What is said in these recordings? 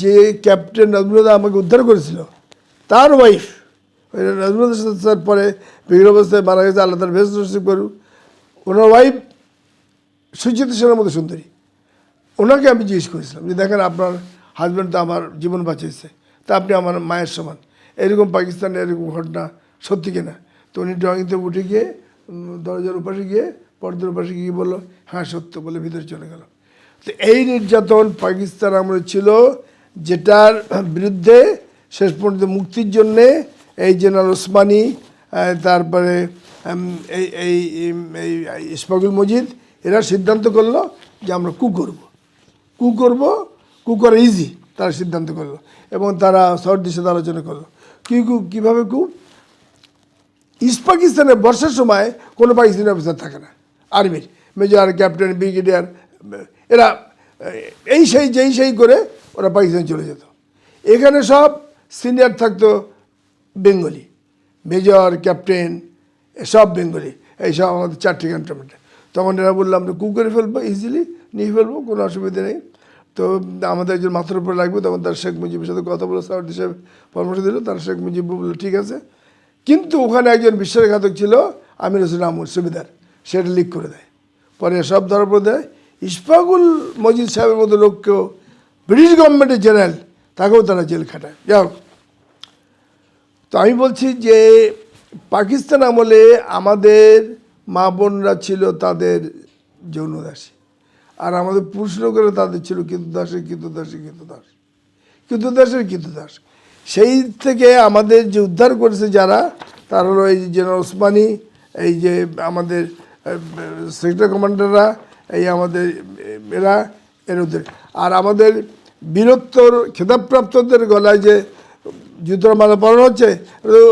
যে ক্যাপ্টেন নাজমুল্লাহ আমাকে উদ্ধার করেছিল, তার ওয়াইফ নাজমুল্লাহ স্যার পরে বিভিন্ন অবস্থায় মারা গেছে, আল্লাহ তার নসিব করুক। ওনার ওয়াইফ সুচিত সেনের মতো সুন্দরী। ওনাকে আমি জিজ্ঞেস করেছিলাম যে, দেখেন, আপনার হাজব্যান্ড তো আমার জীবন বাঁচিয়েছে, তা আপনি আমার মায়ের সমান। এরকম পাকিস্তানে এরকম ঘটনা সত্যি কিনা? তো উনি ড্রয়িংতে উঠে গিয়ে দরজার উপাশে গিয়ে, পর্দার উপাশে গিয়ে বলল হ্যাঁ সত্য, বলে ভিতরে চলে গেল। তো এই নির্যাতন পাকিস্তান আমলে ছিল যেটার বিরুদ্ধে শেষ পর্যন্ত মুক্তির জন্যে এই জেনারেল ওসমানী তারপরে এই এই ইসফাকুল মজিদ, এরা সিদ্ধান্ত করল যে আমরা কু করব। কু করব, কু করা ইজি তারা সিদ্ধান্ত করল এবং তারা সর্দির সাথে আলোচনা করল। কি কু, কীভাবে কু? ইস্ট পাকিস্তানে বর্ষার সময় কোনো পাকিস্তানি অফিসার থাকে না, আর্মির মেজর ক্যাপ্টেন ব্রিগেডিয়ার এরা, এই সেই, যেই সেই করে ওরা পাকিস্তানে চলে যেত। এখানে সব সিনিয়র থাকতো বেঙ্গলি মেজর ক্যাপ্টেন সব বেঙ্গলি। এইসব আমাদের চারটি ক্যান্টনমেন্টে তখন এরা বলল, আমরা কু করে ফেলব ইজিলি নিয়ে ফেলব, কোনো অসুবিধা নেই। তো আমাদের একজন মাথার উপরে লাগবে তখন তার শেখ মুজিবের সাথে কথা বলে স্যার হিসেবে পরামর্শ দিল, তার শেখ মুজিব বলল, ঠিক আছে। কিন্তু ওখানে একজন বিশ্বাসঘাতক ছিল, আমির হোসেন আমুর সুবিধার। সেটা লিক করে দেয়। পরে সব ধরা পড়ে দেয় ইশফাকুল মজিদ সাহেবের মতো লোককেও ব্রিটিশ গভর্নমেন্টের জেনারেল, তাকেও তারা জেল খাটায়। যাই তো আমি বলছি যে পাকিস্তান আমলে আমাদের মা বোনরা ছিল তাদের যৌনদাসী আর আমাদের পুরুষ লোকেরা তাদের ছিল কিন্তু দাসে কিন্তু দাসী কিন্তু দাস কিন্তু দাসের, কিন্তু দাস। সেই থেকে আমাদের যে উদ্ধার করেছে যারা, তার হলো এই জেনারেল ওসমানী, এই যে আমাদের সেক্টর কমান্ডাররা, এই আমাদের এরা, এর আর আমাদের বীরত্বর খেতাবপ্রাপ্তদের গলায় যে জুতোর মালা পরানো হচ্ছে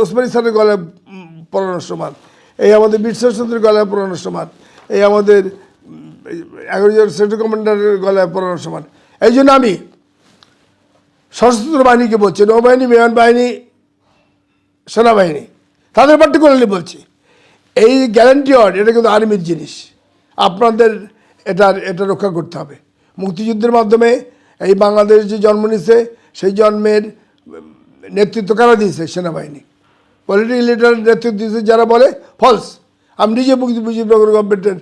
ওসমানী স্যারের গলায় পরানোর সমান। এই আমাদের বিশ্বাসচন্দ্রের গলায় পরানোর সমান। এই আমাদের উম, এই এগারো জন সেক্টর কমান্ডারের গলায় পরানোর সমান। এই জন্য আমি সশস্ত্র বাহিনীকে বলছি নৌবাহিনী বিমান বাহিনী সেনাবাহিনী তাদের পার্টিকুলারলি বলছি এই গ্যারান্টি অর্ড এটা কিন্তু আর্মির জিনিস। আপনাদের এটার এটা রক্ষা করতে হবে। মুক্তিযুদ্ধের মাধ্যমে এই বাংলাদেশ যে জন্ম নিছে, সেই জন্মের নেতৃত্ব কারা দিয়েছে? সেনাবাহিনী। পলিটিক্যাল লিডার নেতৃত্ব দিয়েছে যারা বলে ফলস আমি নিজে মুজিবনগর গভর্নমেন্টের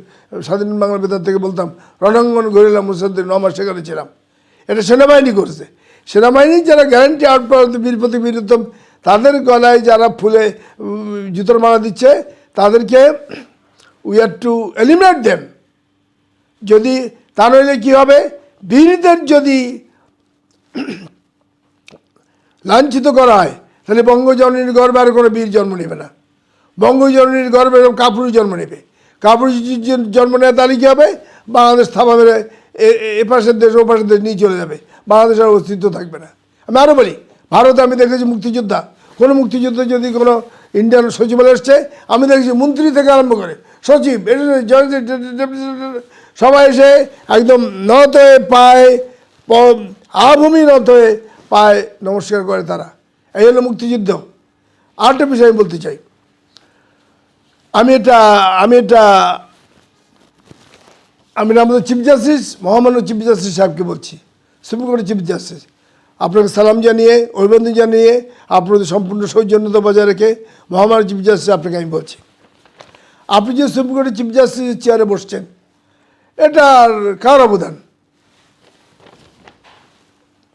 স্বাধীন বাংলা বেতার থেকে বলতাম, রণাঙ্গন গরিলা মুসাদ্দিন নমাস সেখানে ছিলাম। এটা সেনাবাহিনী করছে। সেনাবাহিনী যারা গ্যারান্টি আউট বীরপতি বীরুত্তম তাদের গলায় যারা ফুলে জুতোর মারা দিচ্ছে, তাদেরকে we are to eliminate them যদি তা নইলে কী হবে? বীরদের যদি লাঞ্ছিত করা হয়, তাহলে বঙ্গজননীর গর্বে আর কোনো বীর জন্ম নেবে না। বঙ্গজননীর গর্বে এরকম কাপুরুষ জন্ম নেবে। কাপুরুষ জন্ম নেয় তাহলে কী হবে? বাংলাদেশ থাবা মেরে এপাশের দেশ ওপাশের দেশ নিয়ে চলে যাবে। বাংলাদেশের অস্তিত্ব থাকবে না। আমি আরও বলি, ভারতে আমি দেখেছি মুক্তিযোদ্ধা। কোনো মুক্তিযুদ্ধ যদি কোনো ইন্ডিয়ান সচিবালয় এসছে, আমি দেখেছি মন্ত্রী থেকে আরম্ভ করে সচিব সবাই এসে একদম নত হয়ে পায় আভূমি নত হয়ে পায় নমস্কার করে তারা। এই হলো মুক্তিযুদ্ধ। আরেকটা বিষয় আমি বলতে চাই। আমি এটা আমি এটা, আমি আমাদের চিফ জাস্টিস মহামান্য চিফ জাস্টিস সাহেবকে বলছি। সুপ্রিম কোর্টের চিফ জাস্টিস আপনাকে সালাম জানিয়ে, অভিনন্দন জানিয়ে আপনাদের সম্পূর্ণ সৌজন্যতা বজায় রেখে মহামান্য চিফ জাস্টিস আপনাকে আমি বলছি। আপনি যে সুপ্রিম কোর্টের চিফ জাস্টিসের চেয়ারে বসছেন এটা আর কার অবদান?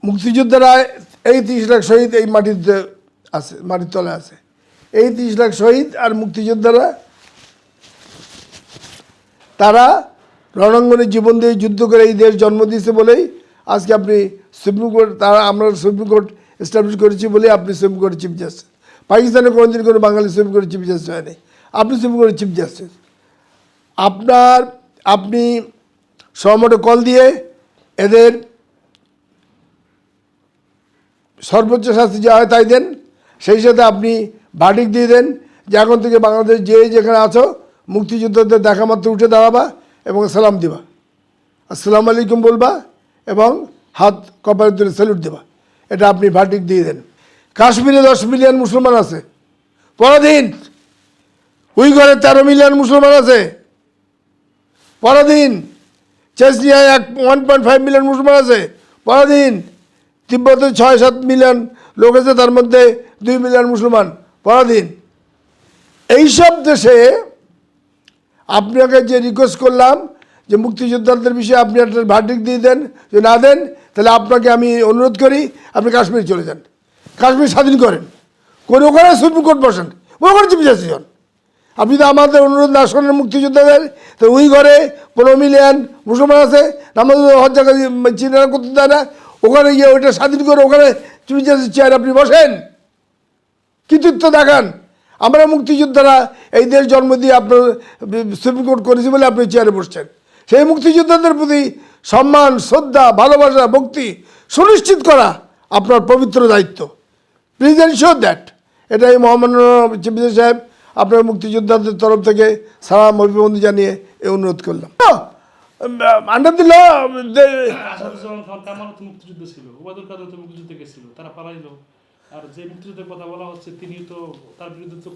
মুক্তিযোদ্ধারা এই তিরিশ লাখ শহীদ এই মাটিতে আছে, মাটির তলায় আছে। এই তিরিশ লাখ শহীদ আর মুক্তিযোদ্ধারা, তারা রণাঙ্গনে জীবন দিয়ে যুদ্ধ করে এই দেশ জন্ম দিয়েছে বলেই আজকে আপনি সুপ্রিম কোর্ট, তারা আমরা সুপ্রিম কোর্ট এস্টাবলিশ করেছি বলে আপনি সুপ্রিম কোর্টের চিফ জাস্টিস পাকিস্তানে কোনোদিন কোনো বাঙালি সুপ্রিম কোর্টের চিফ জাস্টিস হয়নি। আপনি সুপ্রিম কোর্টের চিফ জাস্টিস আপনার আপনি সহমতে কল দিয়ে এদের সর্বোচ্চ শাস্তি যা হয় তাই দেন। সেই সাথে আপনি ভাটিক দিয়ে দেন যে এখন থেকে বাংলাদেশ যে যেখানে আছো, মুক্তিযোদ্ধাদের দেখা মাত্র উঠে দাঁড়াবা এবং সালাম দিবা। আসসালামু আলাইকুম বলবা এবং হাত কপালের তুলে স্যালুট দেবা। এটা আপনি ভাটিক দিয়ে দেন। কাশ্মীরে দশ মিলিয়ন মুসলমান আছে। পরাধীন উইঘরে তেরো মিলিয়ন মুসলমান আছে। পরাধীন। চেসনিয়ায় এক ওয়ান পয়েন্ট ফাইভ মিলিয়ন মুসলমান আছে, পরাধীন। তিব্বতে ছয় সাত মিলিয়ন লোক আছে, তার মধ্যে দুই মিলিয়ন মুসলমান, পরাধীন। এইসব দেশে আপনাকে যে রিকোয়েস্ট করলাম যে মুক্তিযোদ্ধাদের বিষয়ে আপনি একটা ভার্ডিক দিয়ে দেন যে না দেন, তাহলে আপনাকে আমি অনুরোধ করি, আপনি কাশ্মীর চলে যান। কাশ্মীর স্বাধীন করেন। করে ওখানে সুপ্রিম কোর্ট বসেন ওখানে চিফ আপনি তো আমাদের অনুরোধ না শোনেন মুক্তিযোদ্ধাদের, তো ওই ঘরে পনেরো মিলিয়ন মুসলমান আছে আমাদের হজ জায়গা চিনারা করতে দেয় না, ওখানে গিয়ে ওইটা স্বাধীন করে ওখানে জাস্টিস চেয়ার আপনি বসেন। কৃতিত্ব দেখান। আমরা মুক্তিযোদ্ধারা এই দেশ জন্ম দিয়ে আপনার সুপ্রিম কোর্ট করেছি বলে আপনি চেয়ারে বসছেন। সেই মুক্তিযোদ্ধাদের প্রতি সম্মান, শ্রদ্ধা, ভালোবাসা, ভক্তি সুনিশ্চিত করা আপনার পবিত্র দায়িত্ব। প্লিজ এনশিওর দ্যাট এটাই মহামান্য চিফ সাহেব আপনার মুক্তিযোদ্ধাদের তরফ থেকে সালাম অভিবন্দি জানিয়ে এ অনুরোধ করলাম। আন্ডার দিল তো তো তো তো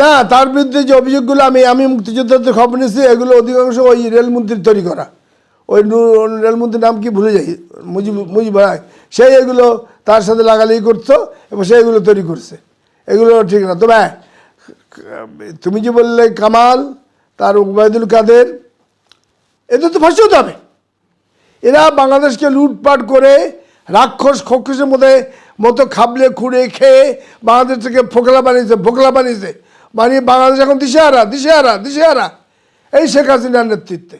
না তার বিরুদ্ধে যে অভিযোগগুলো আমি আমি মুক্তিযোদ্ধাদের খবর নিয়েছি এগুলো অধিকাংশ ওই রেলমন্ত্রীর তৈরি করা। ওই রেলমন্ত্রীর নাম কি ভুলে যাই? মুজিব মুজিব ভাই সেই এগুলো তার সাথে লাগালাগি করতো এবং সে এগুলো তৈরি করছে। এগুলো ঠিক না। তবে হ্যাঁ, তুমি যে বললে কামাল, তার উবায়দুল কাদের, এদের তো ফাঁসি হতে হবে এরা বাংলাদেশকে লুটপাট করে রাক্ষস খক্ষসের মধ্যে, মতো খাবলে, খুঁড়ে, খেয়ে বাংলাদেশ থেকে ফোকলা বানিয়েছে ফোকলা বানিয়েছে। বানিয়ে বাংলাদেশ এখন দিশেহারা দিশেহারা দিশেহারা। এই শেখ হাসিনার নেতৃত্বে।